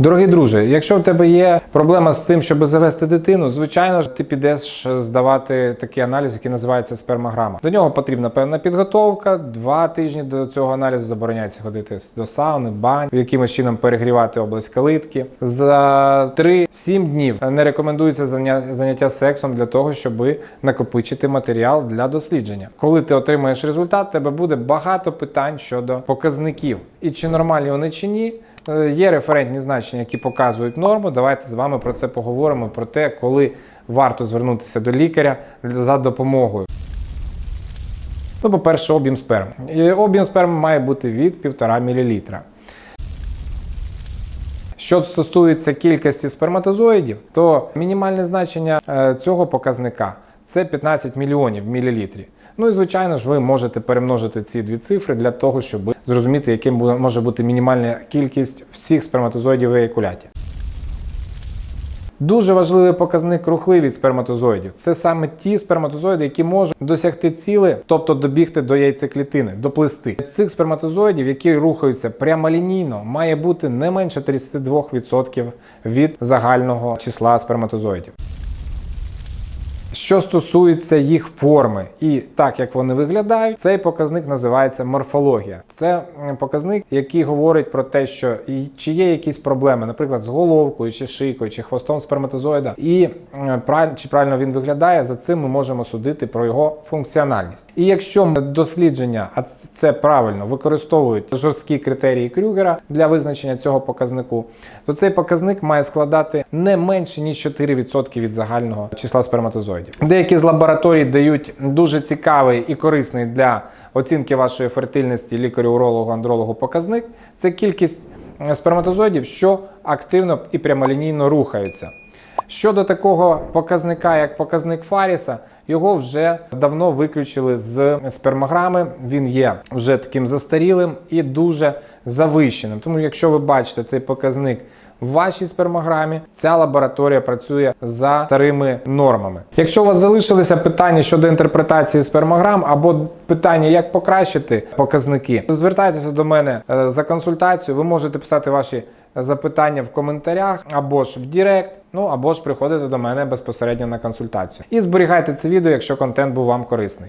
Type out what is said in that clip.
Дорогий друже, якщо в тебе є проблема з тим, щоб завести дитину, звичайно ж ти підеш здавати такий аналіз, який називається спермограма. До нього потрібна певна підготовка. Два тижні до цього аналізу забороняється ходити до сауни, бань, якимось чином перегрівати область калитки. За 3-7 днів не рекомендується заняття сексом для того, щоб накопичити матеріал для дослідження. Коли ти отримаєш результат, тебе буде багато питань щодо показників. І чи нормальні вони чи ні. Е, Є референтні значення, які показують норму. Давайте з вами про це поговоримо: про те, коли варто звернутися до лікаря за допомогою. Ну, по-перше, об'єм сперми. Об'єм сперми має бути від 1,5 мл. Що стосується кількості сперматозоїдів, то мінімальне значення е, цього показника це 15 мільйонів мілілітрі. Ну і звичайно ж, ви можете перемножити ці дві цифри для того, щоб зрозуміти, яким може бути мінімальна кількість всіх сперматозоїдів в еякуляті. Дуже важливий показник рухливість сперматозоїдів. Це саме ті сперматозоїди, які можуть досягти ціли, тобто добігти до яйцеклітини, доплисти. Цих сперматозоїдів, які рухаються прямолінійно, має бути не менше 32% від загального числа сперматозоїдів. Що стосується їх форми і так як вони виглядають, цей показник називається морфологія. Це показник, який говорить про те, що чи є якісь проблеми, наприклад, з головкою, чи шийкою, чи хвостом сперматозоїда, і чи правильно він виглядає, за цим ми можемо судити про його функціональність. І якщо дослідження, а це правильно використовують жорсткі критерії Крюгера для визначення цього показнику, то цей показник має складати не менше ніж 4% від загального числа сперматозоїдів. Деякі з лабораторій дають дуже цікавий і корисний для оцінки вашої фертильності лікарю-урологу, андрологу показник. Це кількість е, сперматозоїдів, що активно і прямолінійно рухаються. Щодо такого показника, як показник Фаріса, його вже давно виключили з спермограми. Він є вже таким застарілим і дуже завищеним. Тому, якщо ви бачите цей показник в вашій спермограмі, ця лабораторія працює за старими нормами. Якщо у вас залишилися питання щодо інтерпретації спермограм або питання, як покращити показники, то звертайтеся до мене е, за консультацією. Ви можете писати ваші запитання в коментарях або ж в Директ, ну або ж приходити до мене безпосередньо на консультацію. І зберігайте це відео, якщо контент був вам корисний.